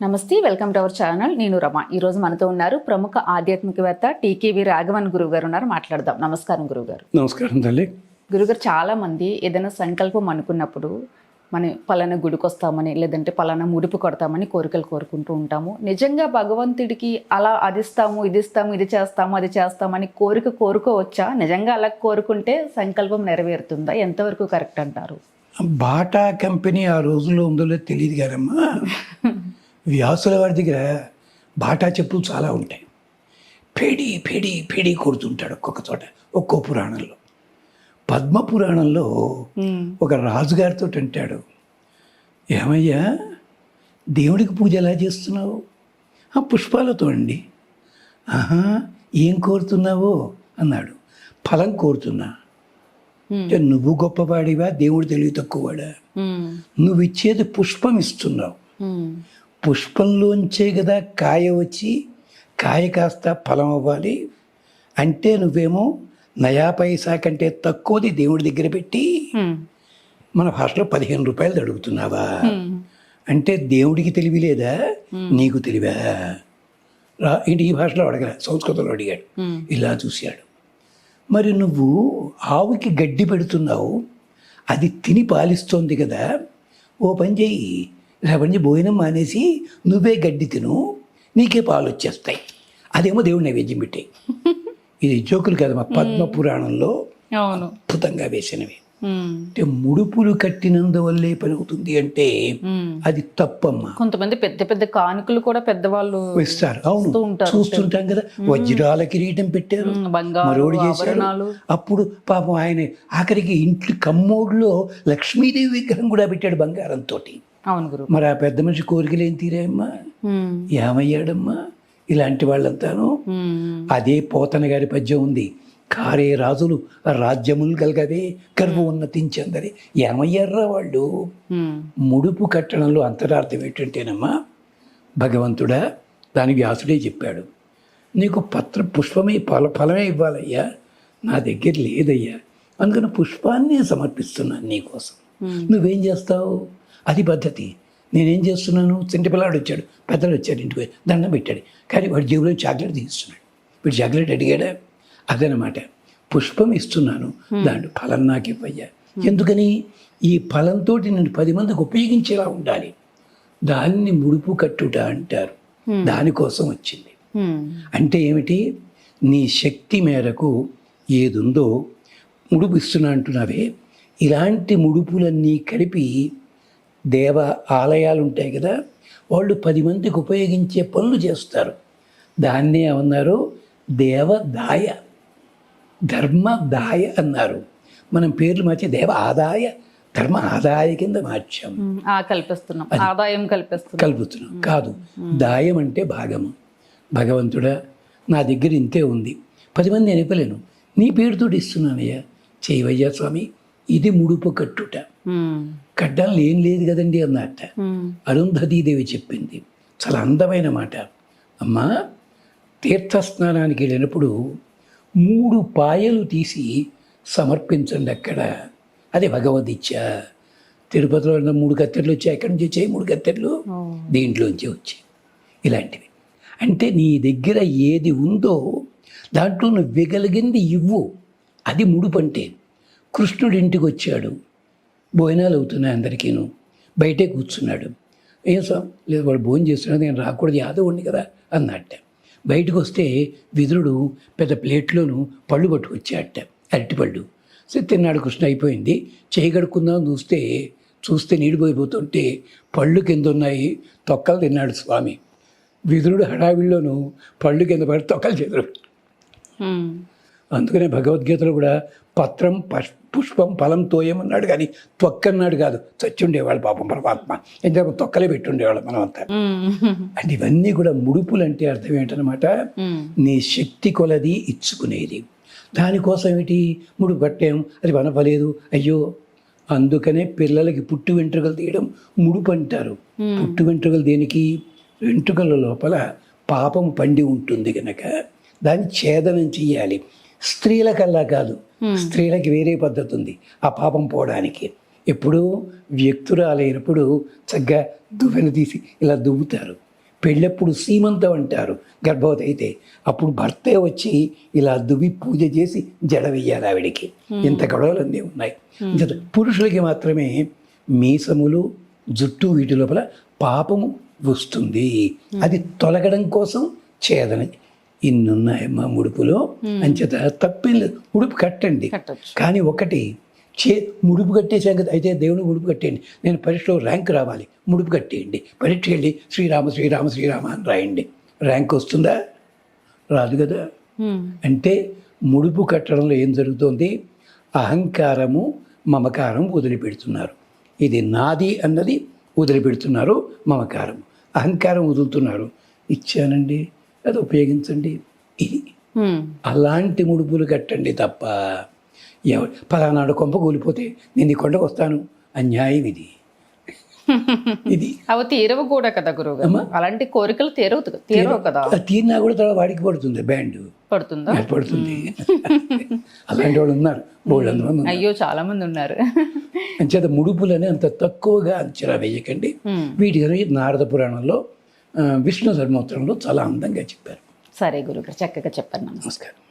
నమస్తే welcome to our channel. నేను రమ. ఈ రోజు మనతో ఉన్నారు ప్రముఖ ఆధ్యాత్మికవేత్త టీకేవి రాఘవన్ గురువు గారు ఉన్నారు. మాట్లాడదాం. నమస్కారం గురువు గారు నమస్కారం తల్లి. గురుగారు చాలా మంది ఏదైనా సంకల్పం అనుకున్నప్పుడు మనం పలానా గుడికి వస్తామని లేదంటే పలానా ముడుపు కొడతామని కోరికలు కోరుకుంటూ ఉంటాము. నిజంగా భగవంతుడికి అలా అది ఇస్తాము ఇది ఇస్తాము ఇది చేస్తాము అది చేస్తామని కోరిక కోరుకోవచ్చా? నిజంగా అలా కోరుకుంటే సంకల్పం నెరవేరుతుందా? ఎంతవరకు కరెక్ట్ అంటారు? బాటా కంపెనీ ఆ రోజుల్లో ఉందో తెలియదు గారమ్మా వ్యాసుల వారి దగ్గర బాటా చెప్పులు చాలా ఉంటాయి. పేడి పేడి పేడి కొడుతుంటాడు ఒక్కొక్క చోట ఒక్కో పురాణంలో. పద్మ పురాణంలో ఒక రాజుగారితో అంటాడు ఏమయ్యా దేవుడికి పూజ ఎలా చేస్తున్నావు? "ఆ, పుష్పాలతో అండి. ఆహా ఏం కోరుతున్నావో? అన్నాడు. ఫలం కోరుతున్నా. అంటే నువ్వు గొప్పవాడివా? దేవుడు తెలివి తక్కువవాడా? నువ్వు ఇచ్చేది పుష్పం ఇస్తున్నావు. పుష్పంలోంచే కదా కాయ వచ్చి కాయ కాస్త ఫలం అవ్వాలి. అంటే నువ్వేమో నయా పైసా కంటే తక్కువది దేవుడి దగ్గర పెట్టి మన భాషలో పదిహేను రూపాయలు అడుగుతున్నావా? అంటే దేవుడికి తెలివి లేదా? నీకు తెలివా? రా ఏంటి ఈ భాషలో అడగలే సంస్కృతంలో అడిగాడు. ఇలా చూశాడు. మరి నువ్వు ఆవుకి గడ్డి పెడుతున్నావు అది తిని పాలిస్తోంది కదా ఓ పని చెయ్యి లేకపోతే భోజనం మానేసి నువ్వే గడ్డి తిను నీకే పాలు వచ్చేస్తాయి. అదేమో దేవుడు నైవేద్యం పెట్టాయి ఇది జోకులు కదా మా పద్మ పురాణంలో అద్భుతంగా వేసినవి. అంటే ముడుపులు కట్టినందువల్లే పని అవుతుంది అంటే. అది తప్పమ్మా. కొంతమంది పెద్ద పెద్ద కానుకలు కూడా పెద్దవాళ్ళు ఇస్తారు అవును. చూస్తుంటాం కదా వజ్రాల కిరీటం పెట్టారు మరోడు ఆభరణాలు. అప్పుడు పాపం ఆయన ఆఖరికి ఇంటి కమ్మోడులో లక్ష్మీదేవి విగ్రహం కూడా పెట్టాడు బంగారంతో అవును గురు. మరి ఆ పెద్ద మనిషి కోరికలు ఏం తీరాయమ్మా? ఏమయ్యాడమ్మా? ఇలాంటి వాళ్ళంతాను. అదే పోతన గారి పద్యం ఉంది. కారే రాజులు రాజ్యములు కలగవే గర్వ ఉన్నతించందరి ఏమయ్యారా వాళ్ళు? ముడుపు కట్టడంలో అంతరార్థం ఏంటంటేనమ్మా భగవంతుడా దాని వ్యాసుడే చెప్పాడు. నీకు పత్ర పుష్పమే ఫల ఫలమే ఇవ్వాలయ్యా. నా దగ్గర లేదయ్యా. అందుకని పుష్పాన్ని సమర్పిస్తున్నాను నీకోసం నువ్వేం చేస్తావు? అది పద్ధతి. నేనేం చేస్తున్నాను? చింటి పిల్లాడు వచ్చాడు. పెద్దలు వచ్చాడు ఇంటికి దండం పెట్టాడు. కానీ వాడి జేబులో చాక్లెట్ తీస్తున్నాడు. వీడు చాక్లెట్ అడిగాడా? అదనమాట. పుష్పం ఇస్తున్నాను. దాంట్లో ఫలం నాకు ఇవ్వయ్యా. ఎందుకని? ఈ ఫలంతో నేను పది మందికి ఉపయోగించేలా ఉండాలి. దాన్ని ముడుపు కట్టుట అంటారు. దానికోసం వచ్చింది. అంటే ఏమిటి? నీ శక్తి మేరకు ఏదుందో ముడుపు ఇస్తున్నా అంటున్నావే. ఇలాంటి ముడుపులన్నీ కలిపి దేవ ఆలయాలు ఉంటాయి కదా వాళ్ళు పది మందికి ఉపయోగించే పనులు చేస్తారు. దాన్నే ఏమన్నారు? దేవదాయ ధర్మదాయ అన్నారు. మనం పేర్లు మార్చి దేవ ఆదాయ ధర్మ ఆదాయ కింద ఆ కల్పిస్తున్నాం. ఆదాయం కల్పిస్తున్నాం. కలుపుతున్నాం కాదు దాయం అంటే భాగము. భగవంతుడా నా దగ్గర ఇంతే ఉంది. పది మంది నేను ఇవ్వలేను. నీ పేరుతో ఇస్తున్నానయ్యా. చేయవయ్యా స్వామి ఇది ముడుపు కట్టుట. కడ్డాలు ఏం లేదు కదండి అన్నట్ట. అరుంధతీదేవి చెప్పింది. చాలా అందమైన మాట. అమ్మా తీర్థస్నానానికి వెళ్ళినప్పుడు మూడు పాయలు తీసి సమర్పించండి అక్కడ. అదే భగవద్గీత తిరుపతిలో ఉన్న మూడు కత్తెర్లు వచ్చాయి. ఎక్కడి నుంచి వచ్చాయి మూడు కత్తెర్లు? దీంట్లోంచి వచ్చాయి. ఇలాంటివి. అంటే నీ దగ్గర ఏది ఉందో దాంట్లో నువ్వు ఇవ్వగలిగింది ఇవ్వు. అది ముడుపంటే కృష్ణుడి ఇంటికి వచ్చాడు భోజనాలు అవుతున్నాయి అందరికీను. బయటే కూర్చున్నాడు. ఏం సార్? లేదు వాడు భోజనం చేస్తున్నాడు నేను రాకూడదు యాదవుడిని కదా అన్నట్ట బయటకు వస్తే విదురుడు పెద్ద ప్లేట్లోను పళ్ళు పట్టుకొచ్చాడట. అరటిపళ్ళు. సరే తిన్నాడు కృష్ణ అయిపోయింది. చేయి కడుక్కుందాం చూస్తే చూస్తే నీడిపోయిపోతుంటే పళ్ళు కింద ఉన్నాయి తొక్కలు తిన్నాడు స్వామి. విదురుడు హడావిడిలోను పళ్ళు కింద పడి తొక్కలు చేతులు అందుకనే భగవద్గీతలో కూడా పత్రం పష్ పుష్పం ఫలం తోయమన్నాడు కానీ తొక్కన్నాడు కాదు. చచ్చుండేవాళ్ళు పాపం పరమాత్మ. ఎందుకంటే తొక్కలే పెట్టుండేవాళ్ళు మనమంతా. ఉమ్, అంటే ఇవన్నీ కూడా ముడుపులు అంటే అర్థం ఏంటనమాట నీ శక్తి కొలది ఇచ్చుకునేది. దానికోసం ఏమిటి? ముడుపు కట్టాం అది వనపలేదు. అయ్యో! అందుకనే పిల్లలకి పుట్టు వెంట్రుకలు తీయడం ముడుపు అంటారు. పుట్టు వెంట్రుకలు దేనికి? వెంట్రుకల లోపల పాపం పండి ఉంటుంది కనుక దాన్ని ఛేదనం చెయ్యాలి. స్త్రీలకల్లా కాదు. స్త్రీలకి వేరే పద్ధతి ఉంది ఆ పాపం పోవడానికి. ఎప్పుడు వ్యక్తురాలైనప్పుడు చక్కగా దువ్వెన తీసి ఇలా దువ్వుతారు. పెళ్ళప్పుడు సీమంతం అంటారు. గర్భవతి అయితే అప్పుడు భర్తే వచ్చి ఇలా దువ్వి పూజ చేసి జడ వెయ్యాలి ఆవిడికి. ఇంత గొడవలన్నీ ఉన్నాయి. ఇంత పురుషులకి మాత్రమే మీసములు జుట్టు వీటి లోపల పాపము వస్తుంది. అది తొలగడం కోసం చేదని ఇన్ని ఉన్నాయమ్మా ముడుపులో. అంచేత తప్పిల్లు ఉడుపు కట్టండి. కట్టొచ్చు. కానీ ఒకటి చే ముడుపు కట్టే సంగతి అయితే దేవుని ముడుపు కట్టేయండి. నేను పరీక్షలో ర్యాంక్ రావాలి. ముడుపు కట్టేయండి. పరీక్ష వెళ్ళి శ్రీరామ శ్రీరామ శ్రీరామ అని రాయండి. ర్యాంక్ వస్తుందా? రాదు కదా. అంటే ముడుపు కట్టడంలో ఏం జరుగుతోంది? అహంకారము మమకారం వదిలిపెడుతున్నారు. ఇది నాది అన్నది వదిలిపెడుతున్నారు మమకారం. అహంకారం వదులుతున్నారు. ఇచ్చానండి. అది ఉపయోగించండి. ఇది. అలాంటి ముడుపులు కట్టండి తప్ప ఎవ పలానాడు కొంప కూలిపోతే నేను ఈ కొండకు వస్తాను. అన్యాయం ఇది. ఇది. అవి తీరవు కూడా కదా గురువు గారు. అలాంటి కోరికలు తీరవు తీరవు కదా. తీరినా కూడా తర్వాత వాడికి పడుతుంది బ్యాండ్. పడుతుందా? పడుతుంది. అలాంటి వాళ్ళు ఉన్నారు. మంది అయ్యో చాలా మంది ఉన్నారు. అంచేత ముడుపులని అంత తక్కువగా అంచనా వేయకండి. వీటి గురించి నారద పురాణంలో విష్ణు ధర్మోత్తరంలో చాలా అందంగా చెప్పారు. సరే గురుగారు చక్కగా చెప్పారు నమస్కారం. నమస్కారం.